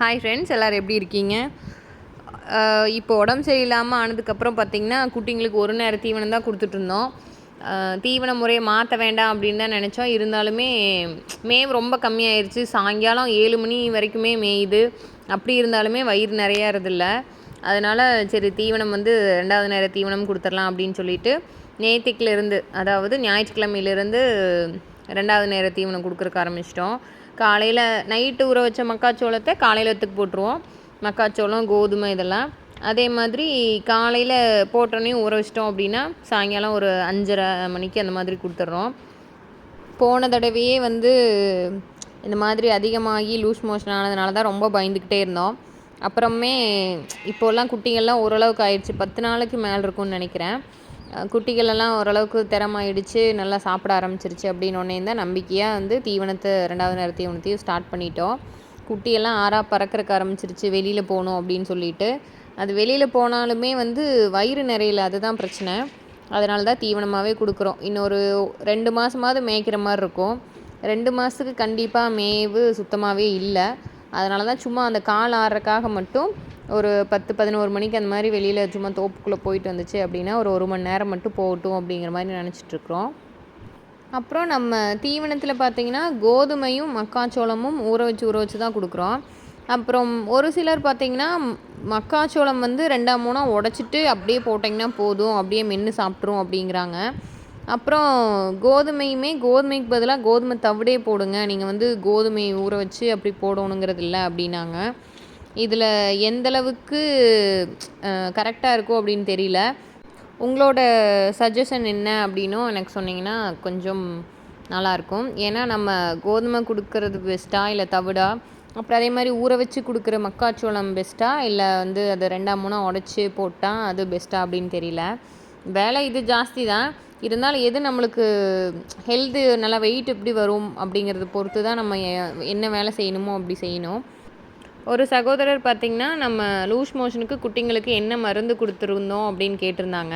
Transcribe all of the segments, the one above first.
Hi friends எல்லோரும் எப்படி இருக்கீங்க? இப்போ உடம்பு சரியில்லாமல் ஆனதுக்கப்புறம் பார்த்திங்கன்னா குட்டிங்களுக்கு ஒரு நேரம் தீவனம் தான் கொடுத்துட்ருந்தோம் தீவன முறையை மாற்ற வேண்டாம் அப்படின்னு தான் நினச்சோம். இருந்தாலுமே மே ரொம்ப கம்மியாயிருச்சு. சாயங்காலம் ஏழு மணி வரைக்குமே மேயுது. அப்படி இருந்தாலுமே வயிறு நிறையாறதில்ல. அதனால் சரி தீவனம் வந்து ரெண்டாவது நேரம் தீவனம் கொடுத்துர்லாம் அப்படின்னு சொல்லிட்டு நேத்திக்கிலேருந்து அதாவது ஞாயிற்றுக்கிழமையிலேருந்து ரெண்டாவது நேர தீவனம் கொடுக்குறக்கு ஆரம்பிச்சிட்டோம். காலையில் நைட்டு ஊற வச்ச மக்காச்சோளத்தை காலையில் எடுத்துக்கு போட்டுருவோம். மக்காச்சோளம் கோதுமை இதெல்லாம். அதே மாதிரி காலையில் போட்டோன்னே ஊற வச்சிட்டோம் அப்படின்னா சாயங்காலம் ஒரு அஞ்சரை மணிக்கு அந்த மாதிரி கொடுத்துட்றோம். போன தடவையே வந்து இந்த மாதிரி அதிகமாகி லூஸ் மோஷன் ஆனதுனால தான் ரொம்ப பயந்துக்கிட்டே இருந்தோம். அப்புறமே இப்போல்லாம் குட்டிங்கள்லாம் ஓரளவுக்கு ஆயிடுச்சு. பத்து நாளைக்கு மேலே இருக்கும்னு நினைக்கிறேன். குட்டிகளெல்லாம் ஓரளவுக்கு திறமாயிடுச்சு நல்லா சாப்பிட ஆரம்பிச்சிருச்சு அப்படின்னோடனே தான் நம்பிக்கையாக வந்து தீவனத்தை ரெண்டாவது நேரத்தையும் தீவனத்தையும் ஸ்டார்ட் பண்ணிட்டோம். குட்டியெல்லாம் ஆறாக பறக்கிறக்க ஆரம்பிச்சிருச்சு வெளியில் போகணும் அப்படின்னு சொல்லிட்டு. அது வெளியில் போனாலுமே வந்து வயிறு நிறையில அதுதான் பிரச்சனை. அதனால தான் தீவனமாகவே கொடுக்குறோம். இன்னொரு ரெண்டு மாதமாவது மேய்க்கிற மாதிரி இருக்கும். ரெண்டு மாதத்துக்கு கண்டிப்பாக மேவு சுத்தமாகவே இல்லை. அதனால தான் சும்மா அந்த கால் ஆடுறக்காக மட்டும் ஒரு பத்து பதினோரு மணிக்கு அந்த மாதிரி வெளியில் சும்மா தோப்புக்குள்ளே போயிட்டு வந்துச்சு அப்படின்னா ஒரு ஒரு மணி நேரம் மட்டும் போகட்டும் அப்படிங்கிற மாதிரி நினச்சிட்ருக்குறோம் அப்புறம் நம்ம தீவனத்தில் பார்த்திங்கன்னா கோதுமையும் மக்காச்சோளமும் ஊற வச்சு ஊற வச்சு தான் கொடுக்குறோம். அப்புறம் ஒரு சிலர் பார்த்திங்கன்னா மக்காச்சோளம் வந்து ரெண்டாம் மூணாக உடச்சிட்டு அப்படியே போட்டிங்கன்னா போதும் அப்படியே மென்று சாப்பிட்ரும் அப்படிங்கிறாங்க. அப்புறம் கோதுமையுமே கோதுமைக்கு பதிலாக கோதுமை தவிடே போடுங்க. நீங்கள் வந்து கோதுமை ஊற வச்சு அப்படி போடணுங்கிறது இல்லை அப்படின்னாங்க. இதில் எந்தளவுக்கு கரெக்டாக இருக்கும் அப்படின்னு தெரியல. உங்களோட சஜஷன் என்ன அப்படின்னும் எனக்கு சொன்னீங்கன்னா கொஞ்சம் நல்லாயிருக்கும் ஏன்னா நம்ம கோதுமை கொடுக்கறது பெஸ்ட்டாக இல்லை தவிடா? அப்புறம் அதே மாதிரி ஊற வச்சு கொடுக்குற மக்காச்சோளம் பெஸ்ட்டா இல்லை வந்து அதை ரெண்டாம் மூணாக உடச்சி போட்டால் அது பெஸ்ட்டாக அப்படின்னு தெரியல. வேலை இது ஜாஸ்தி தான். இருந்தாலும் எது நம்மளுக்கு ஹெல்த்து நல்லா வெயிட் எப்படி வரும் அப்படிங்கிறத பொறுத்து தான் நம்ம என்ன வேலை செய்யணுமோ அப்படி செய்யணும். ஒரு சகோதரர் பார்த்திங்கன்னா நம்ம லூஸ் மோஷனுக்கு குட்டிங்களுக்கு என்ன மருந்து கொடுத்துருந்தோம் அப்படின்னு கேட்டிருந்தாங்க.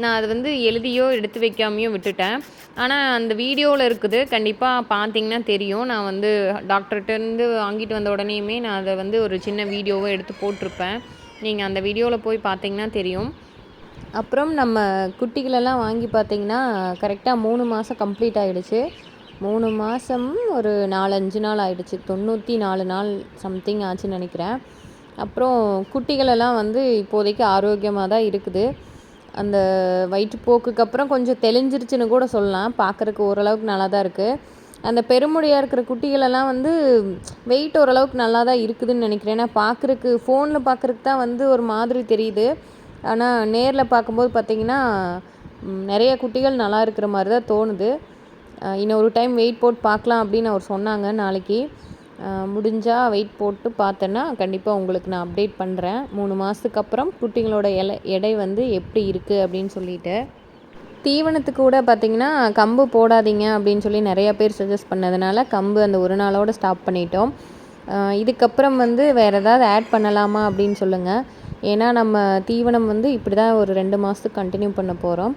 நான் அது வந்து எழுதியோ எடுத்து வைக்காமையோ விட்டுட்டேன். ஆனால் அந்த வீடியோவில் இருக்குது. கண்டிப்பாக பார்த்தீங்கன்னா தெரியும். நான் வந்து டாக்டர்கிட்டருந்து வாங்கிட்டு வந்த உடனேயுமே நான் அதை வந்து ஒரு சின்ன வீடியோவை எடுத்து போட்டிருப்பேன். நீங்கள் அந்த வீடியோவில் போய் பார்த்தீங்கன்னா தெரியும். அப்புறம் நம்ம குட்டிகளெல்லாம் வாங்கி பார்த்தீங்கன்னா கரெக்டாக மூணு மாதம் கம்ப்ளீட் ஆகிடுச்சு மூணு மாதம் ஒரு நாலஞ்சு நாள் ஆகிடுச்சு தொண்ணூற்றி நாலு நாள் சம்திங் ஆச்சுன்னு நினைக்கிறேன். அப்புறம் குட்டிகளெல்லாம் வந்து இப்போதைக்கு ஆரோக்கியமாக தான் இருக்குது. அந்த வயிற்றுப்போக்குக்கு அப்புறம் கொஞ்சம் தெளிஞ்சிருச்சுன்னு கூட சொல்லலாம். பார்க்குறக்கு ஓரளவுக்கு நல்லா தான் இருக்குது அந்த பெருமுடியாக இருக்கிற குட்டிகளெல்லாம் வந்து வெயிட் ஓரளவுக்கு நல்லா தான் இருக்குதுன்னு நினைக்கிறேன். ஏன்னா பார்க்குறக்கு ஃபோனில் பார்க்குறக்கு தான் வந்து ஒரு மாதிரி தெரியுது. ஆனால் நேரில் பார்க்கும்போது பார்த்திங்கன்னா நிறைய குட்டிகள் நல்லா இருக்கிற மாதிரி தான் தோணுது. இன்னொரு டைம் வெயிட் போட்டு பார்க்கலாம் அப்படின்னு அவர் சொன்னாங்க நாளைக்கு. முடிஞ்சால் வெயிட் போட்டு பார்த்தேன்னா கண்டிப்பாக உங்களுக்கு நான் அப்டேட் பண்ணுறேன் மூணு மாதத்துக்கு அப்புறம் குட்டிங்களோட எலை எடை வந்து எப்படி இருக்குது அப்படின்னு சொல்லிட்டு. தீவனத்துக்கு கூட பார்த்திங்கன்னா கம்பு போடாதீங்க அப்படின்னு சொல்லி நிறையா பேர் சஜஸ்ட் பண்ணதுனால கம்பு அந்த ஒரு நாளோடு ஸ்டாப் பண்ணிட்டோம். இதுக்கப்புறம் வந்து வேறு ஏதாவது ஆட் பண்ணலாமா அப்படின்னு சொல்லுங்கள் ஏன்னா நம்ம தீவனம் வந்து இப்படி தான் ஒரு ரெண்டு மாதத்துக்கு கண்டினியூ பண்ண போகிறோம்